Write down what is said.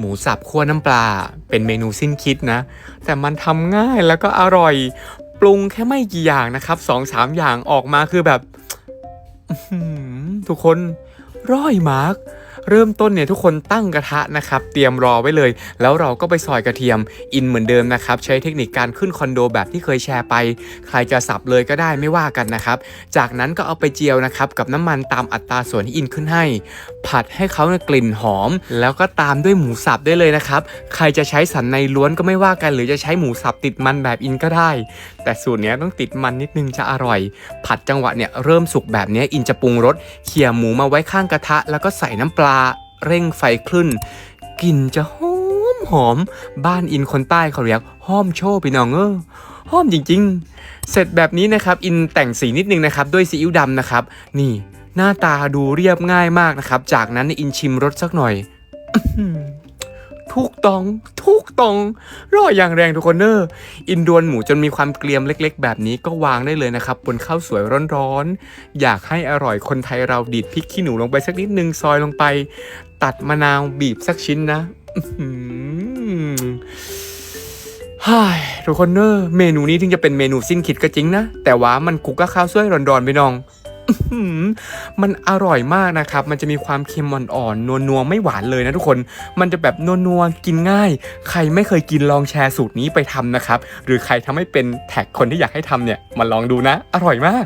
หมูสับคั่วน้ำปลา เป็นเมนูสิ้นคิดนะ แต่มันทำง่ายแล้วก็อร่อย ปรุงแค่ไม่กี่อย่างนะครับสองสามอย่างออกมาคือแบบ ทุกคนร่อยมาก เริ่มต้นเนี่ยทุกคนตั้งกระทะนะครับเตรียมรอไว้เลย แล้วเราก็ไปซอยกระเทียมอินเหมือนเดิมนะครับใช้เทคนิคการขึ้นคอนโดแบบที่เคยแชร์ไป ใครจะสับเลยก็ได้ไม่ว่ากันนะครับ จากนั้นก็เอาไปเจียวนะครับกับน้ำมันตามอัตราส่วนที่อินขึ้นให้ ผัดให้เขาเนี่ยกลิ่นหอม แล้วก็ตามด้วยหมูสับได้เลยนะครับใครจะใช้สันในล้วนก็ไม่ว่ากัน หรือจะใช้หมูสับติดมันแบบอินก็ได้ แต่สูตรนี้ต้องติดมันนิดนึงจะอร่อย ผัดจังหวะเนี่ยเริ่มสุกแบบนี้อินจะปรุงรสเขี่ยหมูมาไว้ข้างกระทะ แล้วก็ใส่น้ำปลาเร่งไฟขึ้นกลิ่นจะหอมหอม บ้านอินคนใต้เขาเรียกห้อมโชว์พี่น้องเออหอมจริง ๆ เสร็จแบบนี้นะครับ อินแต่งสีนิดนึงนะครับ ด้วยซีอิ๊วดำนะครับ นี่หน้าตาดูเรียบง่ายมากนะครับ จากนั้นอินชิมรสสักหน่อย ถูกต้อง ถูกต้องรออย่างแรงทุกคนเนอร์อินดวนหมูจนมีความเกรียมเล็กๆ แบบนี้ก็วางได้เลยนะครับ บนข้าวสวยร้อนๆ อยากให้อร่อยคนไทยเราดีดพริกขี้หนูลงไปสักนิดนึงซอยลงไป ตัดมะนาวบีบสักชิ้นนะฮ่ายทุกคนเนอร์เมนูนี้ถึงจะเป็นเมนูสิ้นคิดก็จริงนะ แต่ว่ามันกุกก็ข้าวสวยร้อนๆไปน้อง มันอร่อยมากนะครับ มันจะมีความเค็มอ่อนๆนัวๆไม่หวานเลยนะทุกคน มันจะแบบนัวๆกินง่าย ใครไม่เคยกินลองแชร์สูตรนี้ไปทำนะครับ หรือใครทำให้เป็นแท็กคนที่อยากให้ทำเนี่ยมาลองดูนะ อร่อยมาก